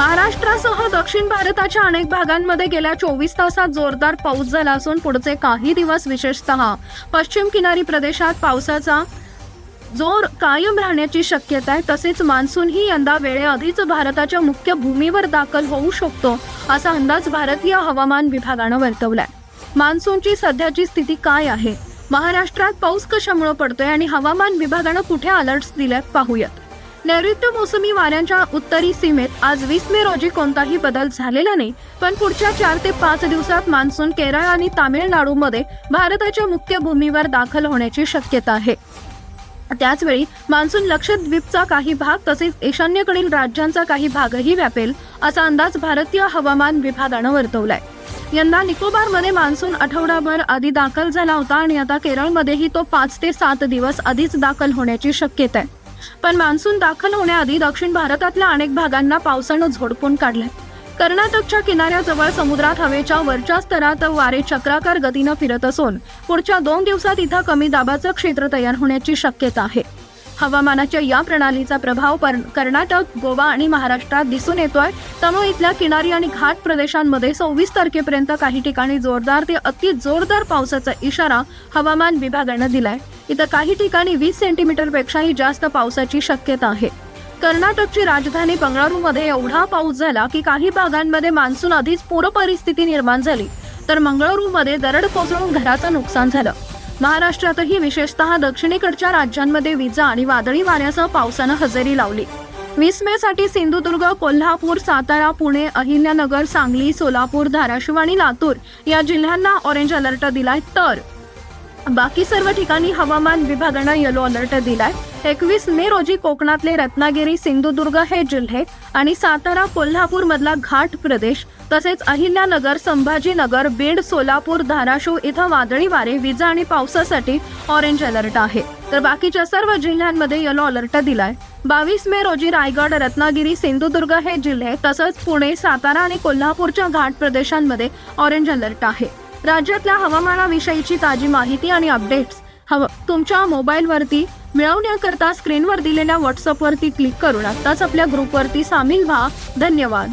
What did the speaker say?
महाराष्ट्रासह दक्षिण भारताच्या अनेक भागांमध्ये गेल्या चोवीस तासात जोरदार पाऊस झाला असून पुढचे काही दिवस विशेषतः पश्चिम किनारी प्रदेशात पावसाचा जोर कायम राहण्याची शक्यता आहे. तसेच मान्सूनही यंदा वेळेआधीच भारताच्या मुख्य भूमीवर दाखल होऊ शकतो असा अंदाज भारतीय हवामान विभागानं वर्तवलाय. मान्सूनची सध्याची स्थिती काय आहे? महाराष्ट्रात पाऊस कशामुळे पडतोय आणि हवामान विभागानं कुठे अलर्ट्स दिल्यात पाहूयात. नैऋत्य मोसमी वाऱ्यांच्या उत्तरी सीमेत आज वीस मे रोजी कोणताही बदल झालेला नाही पण पुढच्या चार ते पाच दिवसात मान्सून केरळ आणि तामिळनाडूमध्ये भारताच्या मुख्य भूमीवर दाखल होण्याची शक्यता आहे. त्याचवेळी मान्सून लक्षद्वीपचा काही भाग तसेच ईशान्येकडील राज्यांचा काही भागही व्यापेल असा अंदाज भारतीय हवामान विभागानं वर्तवलाय. यंदा निकोबारमध्ये मान्सून आठवडाभर आधी दाखल झाला होता आणि आता केरळमध्येही तो पाच ते सात दिवस आधीच दाखल होण्याची शक्यता आहे. पण मान्सून दाखल होण्याआधी दक्षिण भारतातल्या अनेक भागांना पावसानं झोडपून काढलंय. कर्नाटकच्या किनाऱ्याजवळ समुद्रात हवेच्या वरच्या स्तरात वारे चक्राकार गतीनं फिरत असून पुढच्या दोन दिवसात इथं कमी दाबाचं क्षेत्र तयार होण्याची शक्यता आहे. हवामानाच्या या प्रणालीचा प्रभाव पर- कर्नाटक गोवा आणि महाराष्ट्रात दिसून येतोय. त्यामुळे इथल्या किनारी आणि घाट प्रदेशांमध्ये सव्वीस तारखेपर्यंत काही ठिकाणी जोरदार ते अति जोरदार पावसाचा इशारा हवामान विभागानं दिलाय. इथं काही ठिकाणी वीस सेंटीमीटरपेक्षाही जास्त पावसाची शक्यता आहे. कर्नाटकची राजधानी बंगळुरूमध्ये एवढा पाऊस झाला की काही भागांमध्ये मान्सून आधीच पूर परिस्थिती निर्माण झाली तर मंगळुरूमध्ये दरड कोसळून घराचं नुकसान झालं. महाराष्ट्रातही विशेषतः दक्षिणेकडच्या राज्यांमध्ये विजा आणि वादळी वाऱ्यासह पावसानं हजेरी लावली. वीस मे साठी सिंधुदुर्ग कोल्हापूर सातारा पुणे अहिल्यानगर सांगली सोलापूर धाराशिव आणि लातूर या जिल्ह्यांना ऑरेंज अलर्ट दिलाय तर बाकी सर्व ठिकाणी हवामान विभागानं येलो अलर्ट दिलाय. एकवीस मे रोजी कोकणातले रत्नागिरी सिंधुदुर्ग हे जिल्हे आणि सातारा कोल्हापूर मधला घाट प्रदेश तसेच अहिल्यानगर संभाजीनगर बीड सोलापूर धाराशिव इथं वादळी वारे विजा आणि पावसासाठी ऑरेंज अलर्ट आहे. तर बाकीच्या सर्व जिल्ह्यांमध्ये येलो अलर्ट दिलाय. बावीस मे रोजी रायगड रत्नागिरी सिंधुदुर्ग हे जिल्हे तसंच पुणे सातारा आणि कोल्हापूरच्या घाट प्रदेशांमध्ये ऑरेंज अलर्ट आहे. राज्यातल्या हवामानाविषयीची ताजी माहिती आणि अपडेट्स. हव तुमच्या मोबाईलवरती मिळवण्याकरता स्क्रीनवर दिलेल्या व्हॉट्सअपवरती क्लिक करून आत्ताच आपल्या ग्रुपवरती सामील व्हा. धन्यवाद.